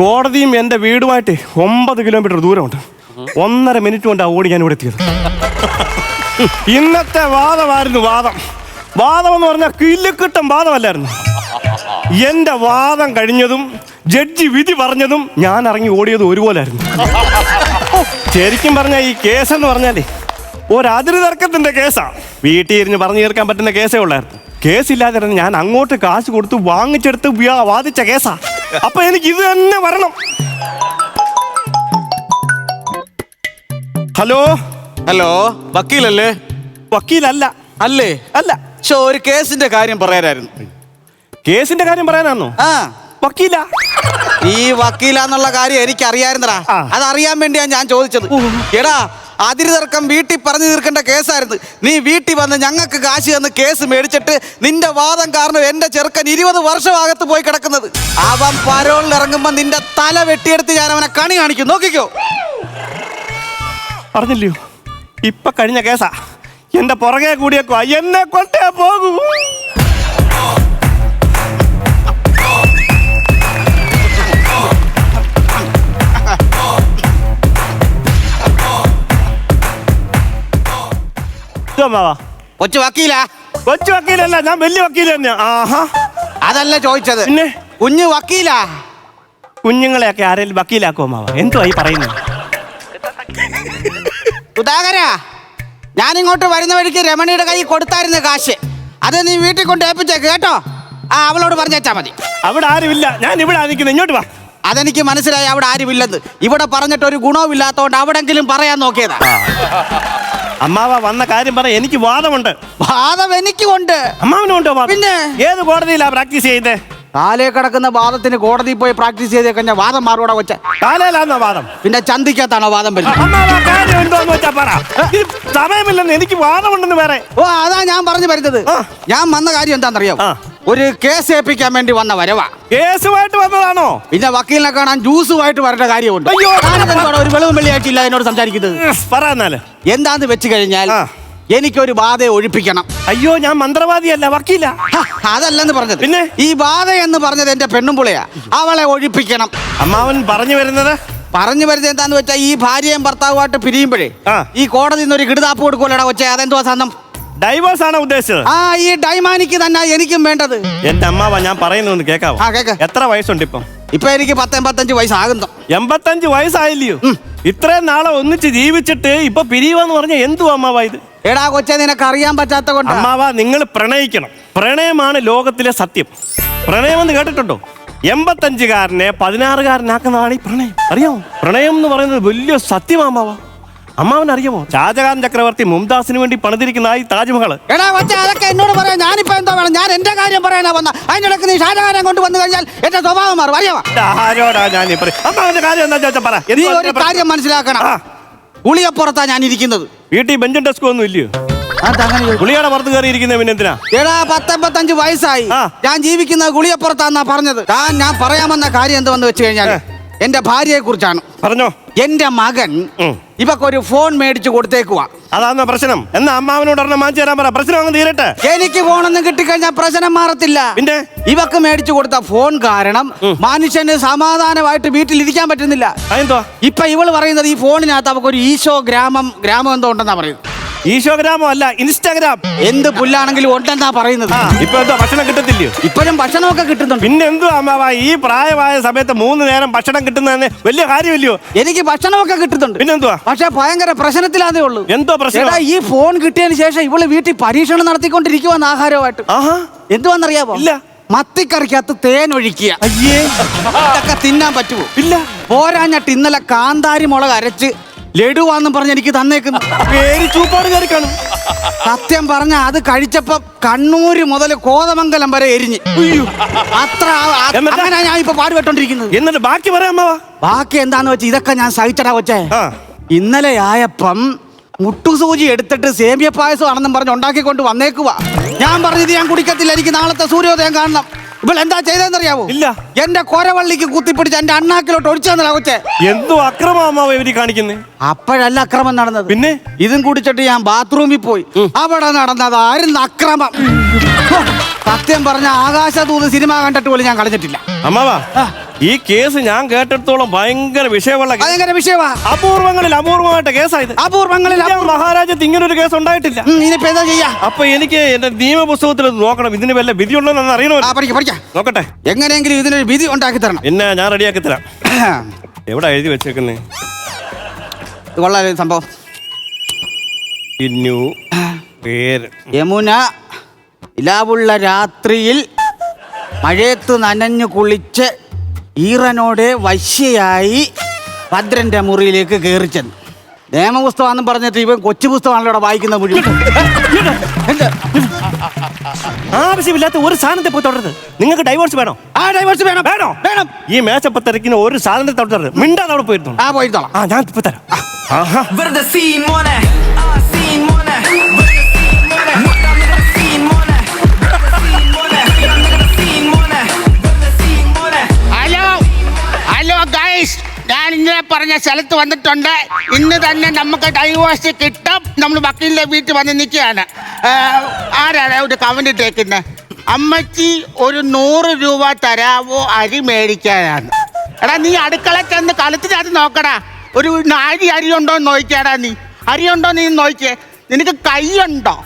കോടതിയും എന്റെ വീടുമായിട്ട് ഒമ്പത് കിലോമീറ്റർ ദൂരമുണ്ട്. ഒന്നര മിനിറ്റ് കൊണ്ട് ഓടി ഞാൻ ഇവിടെ എത്തിയത്. ഇന്നത്തെ വാദമായിരുന്നു വാദം. വാദം എന്ന് പറഞ്ഞാൽ കില്ലുക്കിട്ടം വാദമല്ലായിരുന്നു. എന്റെ വാദം കഴിഞ്ഞതും ജഡ്ജി വിധി പറഞ്ഞതും ഞാൻ ഇറങ്ങി ഓടിയത് ഒരുപോലായിരുന്നു. ശരിക്കും പറഞ്ഞ ഈ കേസ് എന്ന് പറഞ്ഞാലേ ഒരതിര് തർക്കത്തിന്റെ കേസാ. വീട്ടിൽ ഇരുന്ന് പറഞ്ഞു തീർക്കാൻ പറ്റുന്ന കേസേ ഉള്ളായിരുന്നു. കേസില്ലാതിരുന്ന് ഞാൻ അങ്ങോട്ട് കാശ് കൊടുത്ത് വാങ്ങിച്ചെടുത്ത് വാദിച്ച കേസാ. അപ്പൊ എനിക്ക് ഇത് തന്നെ വരണം. ഹലോ? ഹലോ വക്കീലല്ലേ? വക്കീലല്ല. അല്ലേ? അല്ല. ഷോ ഒരു കേസിന്റെ കാര്യം പറയാനായിരുന്നു. കേസിന്റെ കാര്യം പറയാനാണോ ആ. വക്കീല. ഈ വക്കീലാന്നുള്ള കാര്യം എനിക്കറിയായിരുന്നടാ. ആ. അതറിയാൻ വേണ്ടിയാ ഞാൻ ചോദിച്ചത്. എടാ അതിര് തർക്കം വീട്ടിൽ പറഞ്ഞു തീർക്കേണ്ട കേസായിരുന്നു. നീ വീട്ടിൽ വന്ന് ഞങ്ങൾക്ക് കാശ് തന്ന് കേസ് മേടിച്ചിട്ട് നിന്റെ വാദം കാരണം എന്റെ ചെറുക്കൻ ഇരുപത് വർഷമാകത്ത് പോയി കിടക്കുന്നത്. അവൻ പരോളിൽ ഇറങ്ങുമ്പോൾ നിന്റെ തല വെട്ടിയെടുത്ത് ഞാൻ അവനെ കണി കാണിക്കും. നോക്കിക്കോ. പറഞ്ഞില്ലയോ ഇപ്പൊ കഴിഞ്ഞ കേസാ. എന്റെ പുറകെ കൂടിയേക്കോ എന്നെ കൊട്ടേ പോകൂ. ഇത് അമ്മാവാ. കൊച്ചു വക്കീലാ? കൊച്ചു വക്കീലല്ല ഞാൻ വലിയ വക്കീൽ തന്നെയാ. ആഹാ. അതല്ല ചോദിച്ചത്. പിന്നെ? കുഞ്ഞു വക്കീലാ? കുഞ്ഞുങ്ങളെയൊക്കെ ആരെങ്കിലും വക്കീലാക്കോ അമ്മാവ എന്തോ ഈ പറയുന്നു സുധാകര ഞാൻ ഇങ്ങോട്ട് വരുന്ന വഴിക്ക് രമണിയുടെ കൈ കൊടുത്തായിരുന്നു കാശ്. അത് നീ വീട്ടിൽ കൊണ്ട് ഏൽപ്പിച്ചേക്ക് കേട്ടോ? ആ അവളോട് പറഞ്ഞേച്ചാ മതി. അവിടെ ആരുമില്ല. ഞാൻ ഇവിടെ നിൽക്കുന്നത് ഇങ്ങോട്ട് വാ. അതെനിക്ക് മനസ്സിലായി അവിടെ ആരുമില്ലെന്ന്. ഇവിടെ പറഞ്ഞിട്ട് ഒരു ഗുണവും ഇല്ലാത്തതുകൊണ്ട് അവിടെങ്കിലും പറയാൻ നോക്കിയതാ. അമ്മാവ വന്ന കാര്യം പറ എനിക്ക് വാദമുണ്ട്. വാദം എനിക്കുണ്ട് അമ്മാവിനുണ്ടോ വാദം? പിന്നെ? ഏത് കോടതിയിലാ പ്രാക്ടീസ് ചെയ്തേ കാലേ കിടക്കുന്ന വാദത്തിന് കോടതിയിൽ പോയി പ്രാക്ടീസ് ചെയ്ത് കഴിഞ്ഞാൽ വാദം മാറൂടെ വെച്ച കാലയിലാന്നോ വാദം? പിന്നെ ചന്തിക്കകത്താണോ വാദം വരുന്നത്? അമ്മാവ കാര്യം എന്തോന്ന് വെച്ചാ പറ. ഈ സമയമില്ലെന്ന് എനിക്ക് വാദമുണ്ടെന്ന് വേറെ. ഓ അതാ ഞാൻ പറഞ്ഞു വരുന്നത്. ആ. ഞാൻ വന്ന കാര്യം എന്താണെന്നറിയോ? ആ. ഒരു കേസ് ഏൽപ്പിക്കാൻ വേണ്ടി വന്ന വരവാ. കേസുമായിട്ട് വന്നതാണോ? പിന്നെ വക്കീലിനെ കാണാൻ ജ്യൂസുമായിട്ട് വരേണ്ട കാര്യമുണ്ട്. അയ്യോ. ഒരു വെളിവും വെള്ളിയാഴ്ചയില്ല എന്നോട് സംസാരിക്കുന്നത്. പറ എന്നാൽ. എന്താന്ന് വെച്ച് കഴിഞ്ഞാൽ. എനിക്കൊരു ബാധയെ ഒഴിപ്പിക്കണം. അയ്യോ ഞാൻ മന്ത്രവാദിയല്ല വക്കീല. അതല്ലെന്ന് പറഞ്ഞത്. പിന്നെ? ഈ ബാധ എന്ന് പറഞ്ഞത് എന്റെ പെണ്ണുമ്പുളയാ അവളെ ഒഴിപ്പിക്കണം. അമ്മാവൻ പറഞ്ഞു വരുന്നത്? പറഞ്ഞു വരുന്നത് എന്താന്ന് വെച്ചാൽ ഈ ഭാര്യയും ഭർത്താവുമായിട്ട് പിരിയുമ്പോഴേ. ഈ കോടതി നിന്ന് ഒരു കിടുതാപ്പ് കൊടുക്കൂലടാ കൊച്ചേ അതെന്തോ സാധനം ഡൈവേഴ്സ് ആണ് ഉദ്ദേശിച്ചത്? ആ ഈ ഡൈമാനിക്ക് തന്നെ എനിക്കും വേണ്ടത്. എന്റെ അമ്മാവ ഞാൻ പറയുന്നു കേക്ക്. എത്ര വയസ്സുണ്ട് ഇപ്പം? ഇപ്പൊ എനിക്ക് പത്ത് എൺപത്തഞ്ച് വയസ്സാകുന്നു. എൺപത്തഞ്ച് വയസ്സായില്ലയോ? ഇത്രയും നാളെ ഒന്നിച്ച് ജീവിച്ചിട്ട് ഇപ്പൊ പിരിയുവാന്ന് പറഞ്ഞ എന്തുവാ അമ്മാവ ഇത്? എടാ കൊച്ചെ നിനക്ക് അറിയാൻ പറ്റാത്ത കൊണ്ട്. അമ്മാവ നിങ്ങൾ പ്രണയിക്കണം. പ്രണയമാണ് ലോകത്തിലെ സത്യം. പ്രണയം എന്ന് കേട്ടിട്ടുണ്ടോ? എൺപത്തഞ്ചുകാരനെ പതിനാറുകാരനാക്കുന്നതാണ് ഈ പ്രണയം. അറിയാമോ പ്രണയം എന്ന് പറയുന്നത് വലിയ സത്യമാമാവ അമ്മാവൻ അറിയാമോ ഷാജഹാൻ ചക്രവർത്തി മുംതാസിന് വേണ്ടി പണിതിരിക്കുന്ന ഈ താജ്മഹൽ. എടാ കൊച്ചെ അതൊക്കെ എന്നോട് പറയാം. ഞാനിപ്പോ എന്താ വേണം? ഞാൻ എന്റെ കാര്യം പറയാനാ വന്ന. അതിനിടക്ക് നീ ഷാജഹാനെ കൊണ്ട് വന്നു കഴിഞ്ഞാൽ എന്റെ സ്വഭാവം മാറും. അറിയാമോ ആരോടാ ഞാൻ അമ്മാവന്റെ കാര്യം എന്താ ചോദിച്ചാ പറ. നീ ഒരു കാര്യം മനസ്സിലാക്കണം. ഉളിയപ്പുറത്താ ഗുളിയപ്പുറത്താ ഞാൻ ഇരിക്കുന്നത്. വീട്ടിൽ ബെഞ്ചും ഡെസ്കും ഒന്നും ഇല്ലയോ? ഗുളിയുടെ പുറത്ത് പിന്നെ എന്തിനാ? എടാ പത്തൊമ്പത്തഞ്ച് വയസ്സായി. ഞാൻ ജീവിക്കുന്ന ഗുളിയപ്പുറത്താന്നാ പറഞ്ഞത്. താൻ ഞാൻ പറയാമെന്ന കാര്യം എന്താന്ന് വെച്ച് കഴിഞ്ഞാൽ. എന്റെ ഭാര്യയെ കുറിച്ചാണ് പറഞ്ഞോ. എന്റെ മകൻ ഇവക്ക് ഒരു ഫോൺ മേടിച്ചു കൊടുത്തേക്കുവാ. അതാണ് പ്രശ്നം? എന്നാ അമ്മാവനോട് ഒരെണ്ണം മാറ്റി തരാൻ പറ. പ്രശ്നം അങ്ങ് തീരട്ടെ. എനിക്ക് ഫോണൊന്നും കിട്ടിക്കഴിഞ്ഞാൽ പ്രശ്നം മാറത്തില്ല. പിന്നെ? ഇവക്ക് മേടിച്ചു കൊടുത്ത ഫോൺ കാരണം മനുഷ്യന് സമാധാനമായിട്ട് വീട്ടിൽ ഇരിക്കാൻ പറ്റുന്നില്ല ഇപ്പൊ ഇവൾ പറയുന്നത് ഈ ഫോണിനകത്ത് അവക്ക് ഒരു ഈശോ ഗ്രാമം ഗ്രാമം എന്തോ ഉണ്ടെന്നാ പറയുന്നത്. ഈശോഗ്രാമോ അല്ല ഇൻസ്റ്റാഗ്രാം. എന്ത് പുല്ലാണെങ്കിലും ഉണ്ടെന്നാ പറയുന്നത്. ആ ഇപ്പൊ എന്താ ഭക്ഷണം കിട്ടത്തില്ലയോ? ഇപ്പോഴും ഭക്ഷണമൊക്കെ കിട്ടുന്നു പിന്നെ എന്തുവാ അമ്മാവ ഈ പ്രായമായ സമയത്ത് മൂന്ന് നേരം ഭക്ഷണം കിട്ടുന്നതന്നെ വലിയ കാര്യമില്ലയോ? എനിക്ക് ഭക്ഷണമൊക്കെ കിട്ടുന്നുണ്ട്. പിന്നെന്തുവാ പക്ഷെ ഭയങ്കര പ്രശ്നത്തിലാതേ ഉള്ളൂ. എന്തോ പ്രശ്നം? എടാ ഈ ഫോൺ കിട്ടിയതിന് ശേഷം ഇവൾ വീട്ടിൽ പരീക്ഷണം നടത്തിക്കൊണ്ടിരിക്കുവാന്ന് ആഹാരമായിട്ട്. ആഹാ. എന്തുവാന്നറിയാമോ ഇല്ല. മത്തിക്കറിക്കകത്ത് തേൻ ഒഴിക്കുക. അയ്യേ. അതൊക്കെ തിന്നാൻ പറ്റുമോ? ഇല്ല. പോരാഞ്ഞിട്ട് ഇന്നലെ കാന്താരി മുളക് അരച്ച് ലഡുവാന്നും പറഞ്ഞ് എനിക്ക് തന്നേക്കുന്നു പേര് ചൂപ്പാട് കയറി കാണും. സത്യം പറഞ്ഞ അത് കഴിച്ചപ്പോ കണ്ണൂര് മുതൽ കോതമംഗലം വരെ എരിഞ്ഞ്. അത്ര എന്നിട്ട്? അങ്ങനെ ഞാൻ ഇപ്പൊ പാടുപെട്ടോണ്ടിരിക്കുന്നത് എന്നിട്ട് ബാക്കി പറയാം അമ്മാവ. ബാക്കി എന്താന്ന് വെച്ചാൽ ഇതൊക്കെ ഞാൻ സഹിച്ചടാ കൊച്ചേ. ആ. ഇന്നലെ ആയപ്പം മുട്ടുസൂചി എടുത്തിട്ട് സേമിയ പായസം ആണെന്നും പറഞ്ഞ് ഉണ്ടാക്കിക്കൊണ്ട് വന്നേക്കുവാ. ഞാൻ പറഞ്ഞത് ഞാൻ കുടിക്കത്തില്ല എനിക്ക് നാളത്തെ സൂര്യോദയം കാണണം. ഇപ്പോൾ എന്താ ചെയ്തതെന്നറിയാവോ? ഇല്ല. എന്റെ കൊരവള്ളിക്ക് കുത്തിപ്പിടിച്ച് എന്റെ അണ്ണാക്കിലോട്ട് ഒഴിച്ചു തന്നതാ കൊച്ചേ? എന്തോ അക്രമ അമ്മാവ ഇവർ കാണിക്കുന്നത് അപ്പോഴല്ല അക്രമം നടന്നത്. പിന്നെ? ഇതും കുടിച്ചിട്ട് ഞാൻ ബാത്റൂമിൽ പോയി. അവിടെ നടന്നത് ആരും അക്രമം. സത്യം പറഞ്ഞ ആകാശദൂത് സിനിമ കണ്ടിട്ട് പോലും ഞാൻ കളഞ്ഞിട്ടില്ല. അമ്മാവ. ഈ കേസ് ഞാൻ കേട്ടിടത്തോളം ഭയങ്കര വിഷയമുള്ള. ഭയങ്കര വിഷയമാ. അപൂർവങ്ങളിൽ അപൂർവമായിട്ട് കേസായത്. അപൂർവങ്ങളിൽ മഹാരാജ്യത്ത് ഇങ്ങനെ ഒരു കേസ് ഉണ്ടായിട്ടില്ല. ഇനിയിപ്പോ എന്താ ചെയ്യാ? അപ്പൊ എനിക്ക് എന്റെ നിയമപുസ്തകത്തിൽ നോക്കണം. ഇതിന് വല്ല വിധിയുണ്ടോ എന്ന് അറിയണോ നോക്കട്ടെ. എങ്ങനെയെങ്കിലും ഇതിനൊരു വിധി ഉണ്ടാക്കി തരണം. പിന്നെ ഞാൻ റെഡിയാക്കി തരാം. എവിടെ എഴുതി വെച്ചേക്കുന്നേ? ഇത് കൊള്ളാലോ സംഭവം. ഇന്നു പേര്. യമുന ഇലാവുള്ള രാത്രിയിൽ മഴയത്ത് നനഞ്ഞു കുളിച്ച് ഈറനോടെ വശ്യയായി ഭദ്രന്റെ മുറിയിലേക്ക് കയറി ചെന്നു. നിയമപുസ്തകമാണെന്ന് പറഞ്ഞിട്ട് ഇവൻ കൊച്ചു പുസ്തകമാണല്ലോ ഇവിടെ വായിക്കുന്ന മുഴുവൻ? ആവശ്യമില്ലാത്ത ഒരു സാധനത്തെ പോയി തുടരുത് നിങ്ങൾക്ക് ഡൈവോഴ്സ് വേണോ? ആ ഡൈവോഴ്സ് വേണം. വേണോ? വേണം. ഈ മേശപ്പത്തിരക്കിന് ഒരു സാധനത്തെ തുടരുത് മിണ്ടാതെ അവിടെ പോയിരുന്നു ആ പോയിരുന്നോളാം. ആ ഞാൻ ഇപ്പൊ തരാം. വെറുതെ സീൻ മോനെ. ആ സീൻ ഗൈസ് ഞാൻ ഇന്നലെ പറഞ്ഞ സ്ഥലത്ത് വന്നിട്ടുണ്ട്. ഇന്ന് തന്നെ നമുക്ക് ഡൈവോഴ്സ് കിട്ടും. നമ്മൾ വക്കീലിന്റെ വീട്ടിൽ വന്ന് നിൽക്കുകയാണ്. ആരാണ് ഒരു കമന്റ് ഇട്ടേക്കുന്നത് അമ്മച്ചി ഒരു നൂറ് രൂപ തരാവോ അരി മേടിക്കാനാണ്. എടാ നീ അടുക്കള ചെന്ന് കലത്തിനകത്ത് നോക്കടാ. ഒരു നാഴി അരി ഉണ്ടോ എന്ന് നോക്കിയാടാ നീ. അരി ഉണ്ടോ നീ നോക്കിയേ. നിനക്ക് കൈയുണ്ടോ?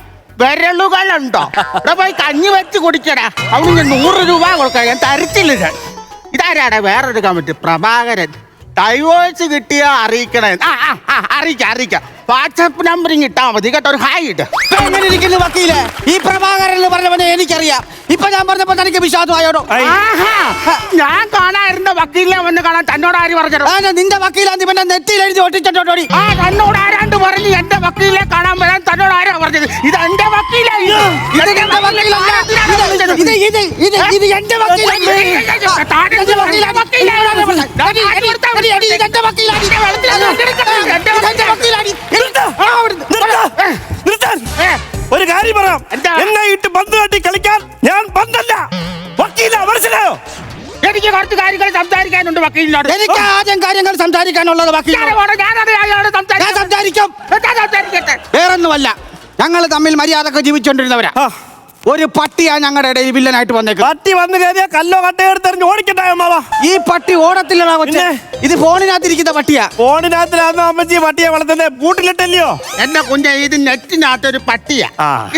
വിരലുകളുണ്ടോ? ഇവിടെ പോയി കഞ്ഞി വെച്ച് കുടിക്കടാ. അവിടെ നൂറ് രൂപ കൊടുക്കാം ഞാൻ തരത്തില്ല ഞാൻ ഇതാരാടാ? വേറൊരു കമന്റ്. പ്രഭാകരൻ. ഡൈവോഴ്സ് കിട്ടിയ അറിയിക്കണേ. അറിയിക്കാം അറിയിക്കാം. വാട്സപ്പ് നമ്പറിങ് ഇട്ടാ മതി കേട്ടോ ഒരു ഹായ് ഇട്ട് ഇപ്പൊ എങ്ങനെ ഇരിക്കുന്നു വക്കീലെ ഈ പ്രഭാകരൻ എന്ന് പറഞ്ഞവനെ എനിക്കറിയാം ഇപ്പൊ ഞാൻ പറഞ്ഞപ്പോ തനിക്ക് വിശ്വാസമായോടോ. ആഹാ ഞാൻ കാണാതിരുന്ന വക്കീലിനെ വന്ന് കാണാൻ തന്നോട് ആര് പറഞ്ഞോ ആ, ഞാൻ നിന്റെ വക്കീലാന്ന് ഇവന്റെ നെറ്റിയിൽ എഴുതി ഒട്ടിച്ചിട്ടോടി ആ തന്നോട് ആരാണ്ട് പറഞ്ഞു എന്റെ വക്കീലിനെ കാണാൻ വരാൻ തന്നോട് ആരാ പറഞ്ഞത് ഇത് എന്റെ വക്കീലാ ഇത്. ഇത് എന്റെ വക്കീലല്ല. ഇത് ഇത് ഇത് ഇത് ഇത് എന്റെ. ആ, എന്റെ വക്കീലാണ്. അടി, അടി, അടി, അടി, ഇത് എന്റെ വക്കീലാണ്. ഇത് എന്റെ വക്കീലാണ്. ആ. നിർത്താൻ. ഒരു കാര്യം പറയാം? എന്നെ ഇട്ട് പന്ത് കാട്ടി കളിക്കാൻ ഞാൻ പന്തല്ല. വക്കീല മനസ്സിലായോ? എനിക്ക് കുറച്ച് കാര്യങ്ങൾ സംസാരിക്കാനുണ്ട് വക്കീലിനോട്. എനിക്ക് ആദ്യം കാര്യങ്ങൾ സംസാരിക്കാനുള്ളത് പോണം, ഞാൻ സംസാരിക്കാം. വേറൊന്നുമല്ല. ഞങ്ങൾ തമ്മിൽ മര്യാദയ്ക്ക് ജീവിച്ചോണ്ടിരുന്നവരാ. ആ, ഒരു പട്ടിയാ ഞങ്ങളുടെ ഇടയിൽ വില്ലനായിട്ട് വന്നേക്കും പട്ടി വന്നു കയറിയ കല്ലോ കട്ടയോ എടുത്തെറിഞ്ഞ് ഓടിക്കട്ടെ അമ്മാവാ ഈ പട്ടി ഓടത്തില്ലടാ കൊച്ചേ? ഇത് ഫോണിനകത്തിരിക്കുന്ന പട്ടിയാ. ഫോണിനകത്തിലാന്ന് അമ്മച്ചി പട്ടിയെ വളർത്തുന്നത് കൂട്ടിലിട്ടല്ലയോ എന്റെ കുഞ്ഞെ ഇത് നെറ്റിനകത്ത് ഒരു പട്ടിയാ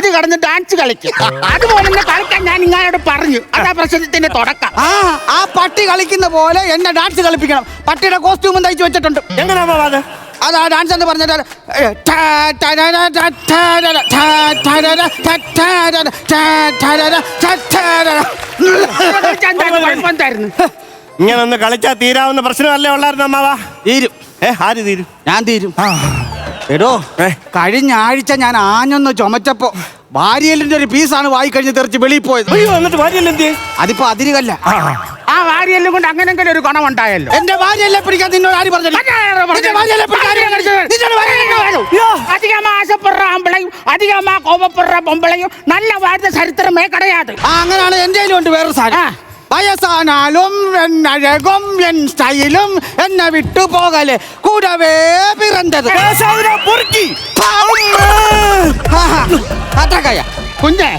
ഇത് കടന്ന് ഡാൻസ് കളിക്കും. അതുപോലെ തന്നെ കളിക്കാൻ ഞാൻ നിങ്ങളോട് പറഞ്ഞു. അതാ പ്രശ്നത്തിന്റെ തുടക്കം. ആ ആ പട്ടി കളിക്കുന്ന പോലെ എന്നെ ഡാൻസ് കളിപ്പിക്കണം. പട്ടിയുടെ കോസ്റ്റ്യൂമും തയ്ച്ചു വെച്ചിട്ടുണ്ട്. എങ്ങനെയാ അത് ഡാൻസ് എന്ന് പറഞ്ഞാൽ ഇങ്ങനെ ഒന്ന് കളിച്ചാ തീരാവുന്ന പ്രശ്നമല്ലേ ഉള്ളായിരുന്നു അമ്മാവാ തീരും ഏ ആര് തീരും ഞാൻ തീരും എടോ? കഴിഞ്ഞ ആഴ്ച ഞാൻ ആഞ്ഞൊന്ന് ചുമച്ചപ്പോ ഭാര്യലിന്റെ ഒരു പീസാണ് വായി കഴിഞ്ഞ് തെറിച്ച് വെളിയിൽ പോയത് അയ്യോ എന്നിട്ട് ഭാര്യയല്ലേ എന്ത് ചെയ്യും? അതിപ്പോ അതിരുകല്ല ആ വാരിയെല്ലാം കൊണ്ട് അങ്ങനെങ്കിലും ഒരു ഗുണം ഉണ്ടായല്ലോ എന്റെ ഭാര്യയല്ലേ പിടിക്കാൻ നിന്നോട് ആര് പറഞ്ഞില്ല നിന്റെ ഭാര്യയല്ലേ പിടിക്കാൻ ആര് പറഞ്ഞില്ല? നിന്നോട് ഭാര്യയല്ലേ യ്യോ. அதிகமா ஆசைப்படுற ஆம்பளையும் அதிகமா கோபப்படுற பொம்பளையும் நல்ல வாழ்ந்த சரித்திரமே கிடையாது ആ അങ്ങനെയാണ് എന്റെ ഉണ്ട് വേറൊരു സാധനം ആ. വയസ്സാനാലും എന്നഴകും എൻ സ്റ്റൈലും എന്നെ വിട്ടുപോകൽ കൂടവേ പിറന്നത്. അത്രക്കയ. കുഞ്ഞെ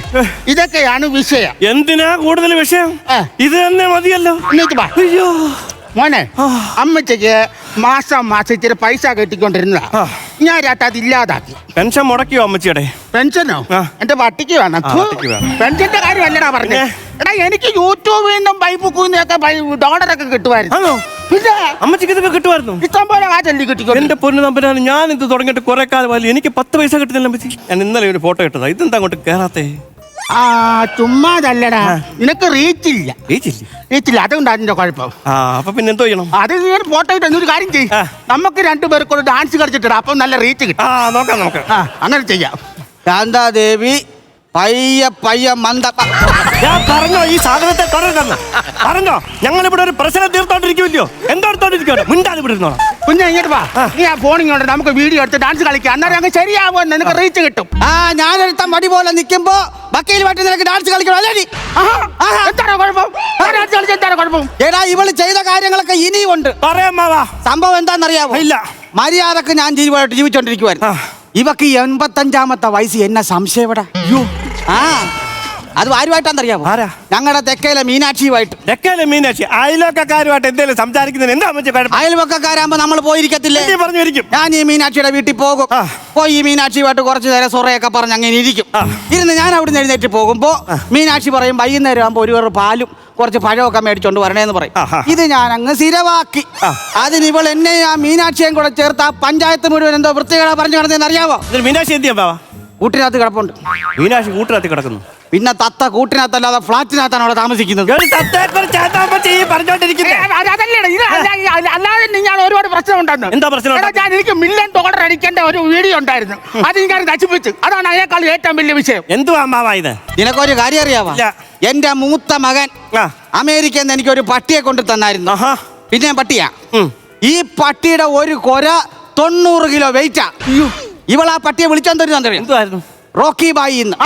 ഇതൊക്കെയാണ് വിഷയം. എന്തിനാ കൂടുതൽ വിഷയം? ഇത് തന്നെ മതിയല്ലോ. അയ്യോ. മോനെ അമ്മച്ചക്ക് മാസം മാസം ഇച്ചിരി പൈസ കെട്ടിക്കൊണ്ടിരുന്നതാ. ആ. ഞാൻ രാട്ട് അത് ഇല്ലാതാക്കി പെൻഷൻ മുടക്കിയോ അമ്മച്ചിയുടെ? പെൻഷനോ? എന്റെ വട്ടിക്ക് വേണം. പെൻഷന്റെ കാര്യം അല്ലടാ പെൻഷന്റെ കാര്യമല്ലടാ പറഞ്ഞേ. എടാ എനിക്ക് യൂട്യൂബിൽ നിന്നും ബൈബുക്കിൽ നിന്നൊക്കെ ഡോളറൊക്കെ കിട്ടുമായിരുന്നു. പിന്നെ? അമ്മച്ചിക്ക് ഇതൊക്കെ കിട്ടുമായിരുന്നു? ഇഷ്ടം പോലെ എന്റെ പൊന്നു നമ്പരാണ് ഞാൻ ഇത് തുടങ്ങിയിട്ട് കുറെ കാലമായി എനിക്ക് പത്ത് പൈസ കിട്ടുന്നില്ല അമ്മച്ചി. ഞാൻ ഇന്നലെ ഒരു ഫോട്ടോ ഇട്ടതാ. ഇതെന്താ അങ്ങോട്ട് കേറാത്തേ? ആ ചുമ്മാതല്ലടാ നിനക്ക് റീച്ച് ഇല്ല. റീച്ച് ഇല്ല. അതുകൊണ്ട് അതിന്റെ കുഴപ്പം. ആ അപ്പൊ പിന്നെ എന്തോ ചെയ്യണം? അത് നീ ഒരു ഫോട്ടോ ഇട്ട് ഒരു കാര്യം ചെയ്യും. നമുക്ക് രണ്ടുപേർക്കും ഡാൻസ് കളിച്ചിട്ടാ അപ്പൊ നല്ല റീച്ച് കിട്ടും. ആ നോക്കാം നോക്കാം. ആ അങ്ങനെ ചെയ്യാം. ശാന്താദേവി പയ്യ പയ്യ മന്ദ ഞാൻ പറഞ്ഞോ ഈ സാധനത്തെ തുടരുതെന്ന് പറഞ്ഞോ ഞങ്ങൾ ഇവിടെ ഒരു പ്രശ്നം തീർത്തോണ്ടിരിക്കുമല്ലോ എന്തോ എടുത്തോണ്ടിരിക്കുമല്ലോ മിണ്ടാതെ ഇവിടെ ഇരുന്നോളാം. കുഞ്ഞാ ഇങ്ങോട്ട് വാ. നീ ആ ഫോണിങ്ങോട്ട് നമുക്ക് വീഡിയോ എടുത്ത് ഡാൻസ് കളിക്കാം. അന്നേരം അങ്ങ് ശരിയാവുമെന്ന് നിനക്ക് റീച്ച് കിട്ടും. ആ ഞാനെടുത്ത മടി പോലെ നിൽക്കുമ്പോ വക്കീലുമായിട്ട് നിനക്ക് ഡാൻസ് കളിക്കണം? അല്ലേ നീ? ആഹാ, എന്താണ് കുഴപ്പം? ആ ഡാൻസ് കളിച്ച എന്താണ് കുഴപ്പം? എടാ ഇവൾ ചെയ്ത കാര്യങ്ങളൊക്കെ ഇനിയും ഉണ്ട്. പറയാം മാവാ. സംഭവം എന്താണെന്നറിയാമോ ഇല്ല. മര്യാദയ്ക്ക് ഞാൻ ജീവമായിട്ട് ജീവിച്ചോണ്ടിരിക്കുവായിരുന്നു ആ. ഇവക്ക് എൺപത്തഞ്ചാമത്തെ വയസ്സ്. എന്നെ സംശയപ്പെടാ. ആ. അത് ആരുമായിട്ടാണെന്നറിയാമോ? ആരാ? ഞങ്ങളുടെ തെക്കയിലെ മീനാക്ഷിയുമായിട്ട്. തെക്കയിലെ മീനാക്ഷി അയലൊക്കെക്കാരുമായിട്ട് എന്തെങ്കിലും സംസാരിക്കുന്നതിന് എന്താ അമ്മച്ചി കുഴപ്പം? അയൽവക്കക്കാരാകുമ്പോ നമ്മൾ പോയിരിക്കത്തില്ലേ? നീ പറഞ്ഞു ഇരിക്കും ഞാൻ ഈ മീനാക്ഷിയുടെ വീട്ടിൽ പോകും. പോയി ഈ മീനാക്ഷിയുമായിട്ട് കുറച്ച് നേരം സൊറയൊക്കെ പറഞ്ഞ് അങ്ങനെ ഇരിക്കും. ഇരുന്ന് ഞാൻ അവിടുന്ന് എഴുന്നേറ്റ് പോകുമ്പോ മീനാക്ഷി പറയും വൈകുന്നേരം ആകുമ്പോ ഒരു വേറെ പാലും കുറച്ച് പഴമൊക്കെ മേടിച്ചോണ്ട് വരണേന്ന് പറയും. ഇത് ഞാൻ അങ്ങ് സ്ഥിരവാക്കി. അതിന് ഇവൾ എന്നെ ആ മീനാക്ഷിയും കൂടെ ചേർത്ത് ആ പഞ്ചായത്ത് മുഴുവൻ എന്തോ വൃത്തികളാ പറഞ്ഞു കിടന്നതെന്ന് അറിയാവോ? മീനാക്ഷി എന്തിയാ കൂട്ടിനകത്ത് കിടപ്പുണ്ട്. മീനാക്ഷി കൂട്ടിനകത്ത് കിടക്കുന്നു. പിന്നെ തത്ത കൂട്ടിനകത്തല്ലാതെ ഫ്ലാറ്റിനകത്താണ് അവിടെ താമസിക്കുന്നത്? ഒരു അല്ലാതെ ഞാൻ ഒരുപാട് പ്രശ്നം ഉണ്ടെന്ന് എന്താ പ്രശ്നം ഞാൻ എനിക്ക് മില്യൺ ഡോളർ അടിക്കേണ്ട ഒരു വീഡിയോ ഉണ്ടായിരുന്നു. അത് ഞാൻ നശിപ്പിച്ചു. അതാണ് അതിനേക്കാൾ ഏറ്റവും വലിയ വിഷയം. എന്തുവാ അമ്മാവ ഇത്? നിനക്കൊരു കാര്യം അറിയാവാ? ഇല്ല. എന്റെ മൂത്ത മകൻ അമേരിക്കയിൽ നിന്ന് എനിക്കൊരു പട്ടിയെ കൊണ്ട് തന്നായിരുന്നു. പിന്നെ പട്ടിയാ. ഈ പട്ടിയുടെ ഒരു കൊര തൊണ്ണൂറ് കിലോ വെയിറ്റാ ഇവൾ ആ പട്ടിയെ വിളിച്ചാൻ തരുന്നറിയാം എന്തുവായിരുന്നു? റോക്കി ബായി എന്ന്.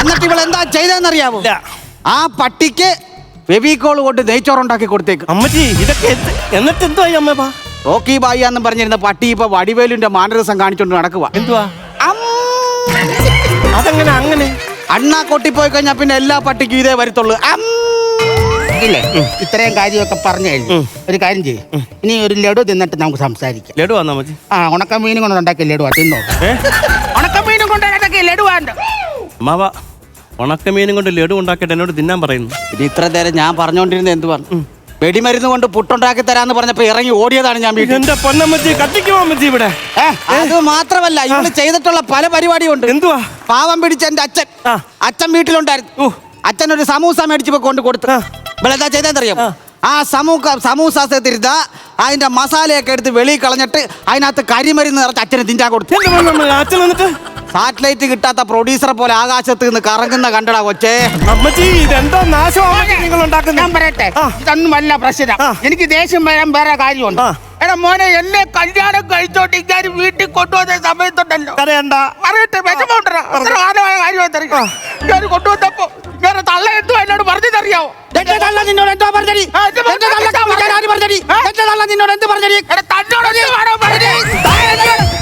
എന്നിട്ട് ഇവൾ എന്താ ചെയ്തതെന്നറിയാമോ ഇല്ല. ആ പട്ടിക്ക് ഫെവിക്കോൾ കൊണ്ട് നെയ്ച്ചോറുണ്ടാക്കി കൊടുത്തേക്ക്. അമ്മച്ചി ഇതൊക്കെ എന്ത്- എന്നിട്ട് എന്തുവായി അമ്മ റോക്കി ബായി എന്ന് പറഞ്ഞിരുന്ന പട്ടി ഇപ്പൊ വടിവേലിന്റെ മാനരസം കാണിച്ചോണ്ട് നടക്കുക എന്തുവാ? അതെങ്ങനെ അങ്ങനെ? അണ്ണാ കൊട്ടിപ്പോയി കഴിഞ്ഞാൽ പിന്നെ എല്ലാ പട്ടിക്കും ഇതേ വരത്തുള്ളൂ. അം. ഇല്ലേ ഇത്രയും കാര്യമൊക്കെ പറഞ്ഞു കഴിഞ്ഞു ഒരു കാര്യം ചെയ്യും. ഇനി ഒരു ലഡു തിന്നിട്ട് നമുക്ക് സംസാരിക്കാം. ലഡു വന്നാ മതി ആ ഉണക്ക മീനും കൊണ്ട് ഉണ്ടാക്കിയ ലഡു തിന്നോ. ഉണക്ക മീനും കൊണ്ട് ഉണ്ടാക്കിയ ലഡുവാണ്ട് അമ്മാവ ഉണക്കമീനും കൊണ്ട് ലഡു ഉണ്ടാക്കിയിട്ട് എന്നോട് തിന്നാൻ പറയുന്നു. ഇത് ഇത്ര നേരം ഞാൻ പറഞ്ഞുകൊണ്ടിരുന്നത് എന്ത് പറഞ്ഞു? വെടിമരുന്ന് കൊണ്ട് പുട്ടുണ്ടാക്കി തരാന്ന് പറഞ്ഞപ്പോ ഇറങ്ങി ഓടിയതാണ് ഞാൻ വീട്ടിൽ. എന്റെ പൊന്നമ്മച്ചി കത്തിക്കുമോ അമ്മച്ചി ഇവിടെ? അത് മാത്രമല്ല ഇവൾ ചെയ്തിട്ടുള്ള പല പരിപാടിയുണ്ട്. എന്തുവാ? പാവം പിടിച്ച എന്റെ അച്ഛൻ. അച്ഛൻ വീട്ടിലുണ്ടായിരുന്നു. അച്ഛൻ ഒരു സമൂസ മേടിച്ചപ്പോ കൊണ്ട് കൊടുത്തു. ഇവളെന്താ ചെയ്തെന്നറിയാം ആ. സമൂസ സമൂസ തിരുത്ത അതിന്റെ മസാലയൊക്കെ എടുത്ത് വെളിയിൽ കളഞ്ഞിട്ട് അതിനകത്ത് കരിമരുന്ന് നിറച്ച് അച്ഛന് തിന്നാൻ കൊടുത്തു. അച്ഛൻ വന്നിട്ട്? സാറ്റലൈറ്റ് കിട്ടാത്ത പ്രൊഡ്യൂസറെ പോലെ ആകാശത്ത് നിന്ന് കറങ്ങുന്ന കണ്ടടാ കൊച്ചേ. ഞാൻ പറയട്ടെ. ഇതൊന്നും പ്രശ്നം. എനിക്ക് ദേഷ്യം വരാൻ വേറെ കാര്യമുണ്ട്. എടാ മോനെ എന്നെ കല്യാണം കഴിച്ചോട്ട് ഞാൻ വീട്ടിൽ കൊണ്ടുവന്ന സമയത്തുണ്ടല്ലോ കരയണ്ട പറയട്ടെ വിഷമമുണ്ടോ കാലമായ കാര്യം ആ. ഞാൻ കൊണ്ടുവന്നപ്പോ വേറെ തള്ള എന്തോ എന്നോട് പറഞ്ഞതറിയാവോ എന്റെ തള്ള നിന്നോട് എന്തോ പറഞ്ഞടി എന്റെ തള്ളക്ക് വിളിക്കാൻ ആര് പറഞ്ഞടി? എന്റെ തള്ള നിന്നോട് എന്ത് പറഞ്ഞടി എടാ തന്നോട് എന്ത് വേണോ പറഞ്ഞേ?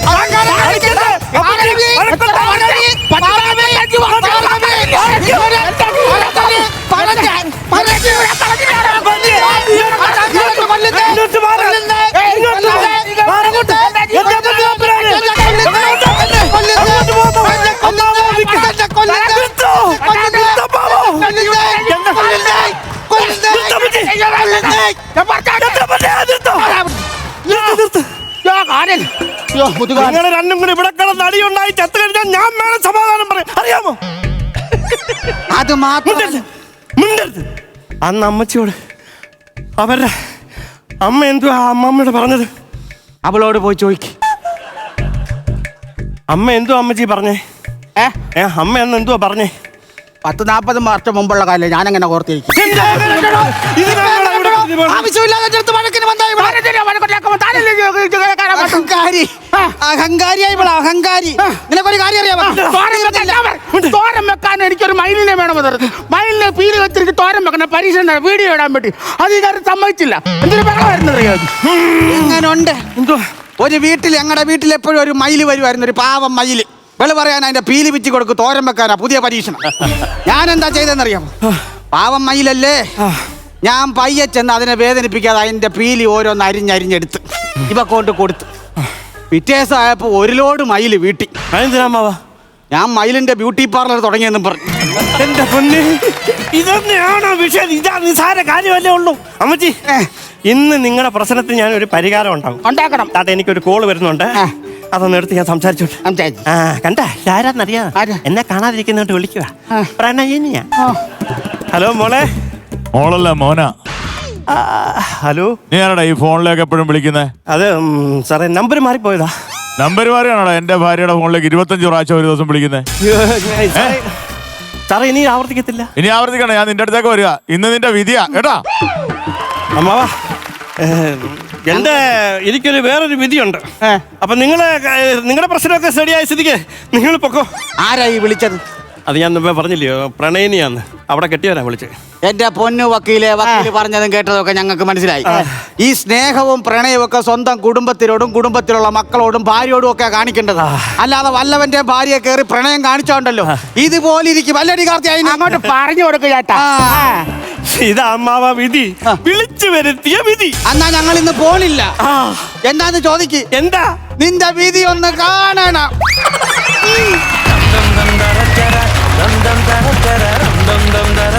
അഹങ്കാരം ഞാൻ കാര്യം. അയ്യോ, മുതുകാ. നിങ്ങൾ രണ്ടും കൂടി ഇവിടെ കിടന്ന് അടിയുണ്ടായി ചത്തു കഴിഞ്ഞാൽ ഞാൻ വേണം സമാധാനം പറയും. അറിയാമോ? അത് മാത്രം മിണ്ടരുത്. മിണ്ടരുത്. അന്ന് അമ്മച്ചിയോട് അവരുടെ അമ്മ എന്തുവാ അമ്മമ്മയോട് പറഞ്ഞത്? അവളോട് പോയി ചോദിക്ക്. അമ്മ എന്തുവാ അമ്മച്ചി പറഞ്ഞേ? ഏ? ഏ അമ്മ എന്ന് എന്തുവാ പറഞ്ഞേ? പത്ത് നാൽപ്പത് വർഷം മുമ്പുള്ള കാലം ഞാനങ്ങനെ ഓർത്തിരിക്കും? ഇത്. ആവശ്യമില്ലാതെ വഴക്കിന് അഹങ്കാരി. അഹങ്കാരിയായി ഇവൾ അഹങ്കാരി. നിനക്കൊരു കാര്യം അറിയാമോ? തോരൻ വെക്കാൻ എനിക്കൊരു മയിലിനെ വേണമെന്ന് മയിലിനെ പീലി വെച്ചിട്ട് തോരം വെക്കണം പരീക്ഷ വീഡിയോ ഇടാൻ വേണ്ടി. അത് ഇതാരും സമ്മതിച്ചില്ല. എന്തൊരു വെള്ളമായിരുന്നു അറിയാം? എങ്ങനുണ്ട്? എന്തുവാ ഒരു വീട്ടിൽ ഞങ്ങളുടെ വീട്ടിൽ എപ്പോഴും ഒരു മയിൽ വരുമായിരുന്നു. ഒരു പാവം മയിൽ. വെൾ പറയാൻ അതിന്റെ പീലി പിച്ചി കൊടുക്കും തോരം വെക്കാനാ പുതിയ പരീക്ഷണം. ഞാൻ എന്താ ചെയ്തെന്നറിയാമോ പാവം മയിലല്ലേ? ഞാൻ പയ്യെ ചെന്ന് അതിനെ വേദനിപ്പിക്കാതെ അതിന്റെ പീലി ഓരോന്ന് അരിഞ്ഞരിഞ്ഞെടുത്ത് ഇവ കൊണ്ട് കൊടുത്ത് പിറ്റേസം ആയപ്പോ ഒരു ലോഡ് മയിൽ വീട്ടി. ഞാൻ മയിലിന്റെ ബ്യൂട്ടി പാർലർ തുടങ്ങിയെന്നും പറഞ്ഞു. എന്റെ പൊന്ന് ഇതൊന്നെയാണോ വിഷയം? ഇതാ നിസാര കാര്യമല്ലേ ഉള്ളൂ. അമ്മച്ചി ഇന്ന് നിങ്ങളുടെ പ്രശ്നത്തിന് ഞാൻ ഒരു പരിഹാരം ഉണ്ടാകും. ഉണ്ടാക്കണം. താട്ടെ എനിക്കൊരു കോൾ വരുന്നുണ്ട്. അതൊന്ന് എടുത്ത് ഞാൻ സംസാരിച്ചോട്ടെ. സംസാരിച്ച്. ആ കണ്ട ആരാന്നറിയാ ആരാ? എന്നെ കാണാതിരിക്കുന്നോണ്ട് വിളിക്കുക. പ്രണയിനിയാ. ഹലോ മോളെ. മോളല്ല മോന? ആ, ഹലോ? നീ ആരാടാ ഈ ഫോണിലേക്ക് എപ്പോഴും വിളിക്കുന്നത് അത് ഉം, സാറേ നമ്പർ മാറിപ്പോയതാ. നമ്പർ മാറിയാണോടാ എന്റെ ഭാര്യയുടെ ഫോണിലേക്ക് ഇരുപത്തഞ്ച് പ്രാവശ്യം ഒരു ദിവസം വിളിക്കുന്നത് സാറേ, സാറേ ഇനി ആവർത്തിക്കത്തില്ല. ഇനി ആവർത്തിക്കണം ഞാൻ നിന്റെ അടുത്തേക്ക് വരിക. ഇന്ന് നിന്റെ വിധിയാ കേട്ടാ? അമ്മാവാ എന്റെ എനിക്കൊരു വേറൊരു വിധിയുണ്ട്. അപ്പൊ നിങ്ങൾ നിങ്ങളുടെ പ്രശ്നമൊക്കെ ശരിയായ സ്ഥിതിക്ക് നിങ്ങൾ പൊക്കോ. ആരായി വിളിച്ചത്? അത് ഞാൻ മുമ്പേ പറഞ്ഞില്ലയോ പ്രണയിനിയാന്ന് അവിടെ കെട്ടിയവനാ വിളിച്ച് എന്റെ പൊന്നു വക്കീലെ വക്കീൽ പറഞ്ഞതും കേട്ടതൊക്കെ ഞങ്ങൾക്ക് മനസ്സിലായി ഈ സ്നേഹവും പ്രണയവും ഒക്കെ സ്വന്തം കുടുംബത്തിനോടും കുടുംബത്തിലുള്ള മക്കളോടും ഭാര്യയോടും ഒക്കെ കാണിക്കേണ്ടത് അല്ലാതെ വല്ലവന്റെ ഭാര്യയെ കയറി പ്രണയം കാണിച്ചോണ്ടല്ലോ ഇതുപോലെ ഇരിക്കും അല്ലടി കാർത്തി അങ്ങോട്ട് പറഞ്ഞു കൊടുക്കുക ചേട്ടാ. ഇത് അമ്മാവ വിധി വിളിച്ചു വരുത്തിയ വിധി എന്നാ ഞങ്ങൾ ഇന്ന് പോണില്ല എന്താന്ന് ചോദിക്ക് എന്താ നിന്റെ വിധി ഒന്ന് കാണണം da da dum dum dum da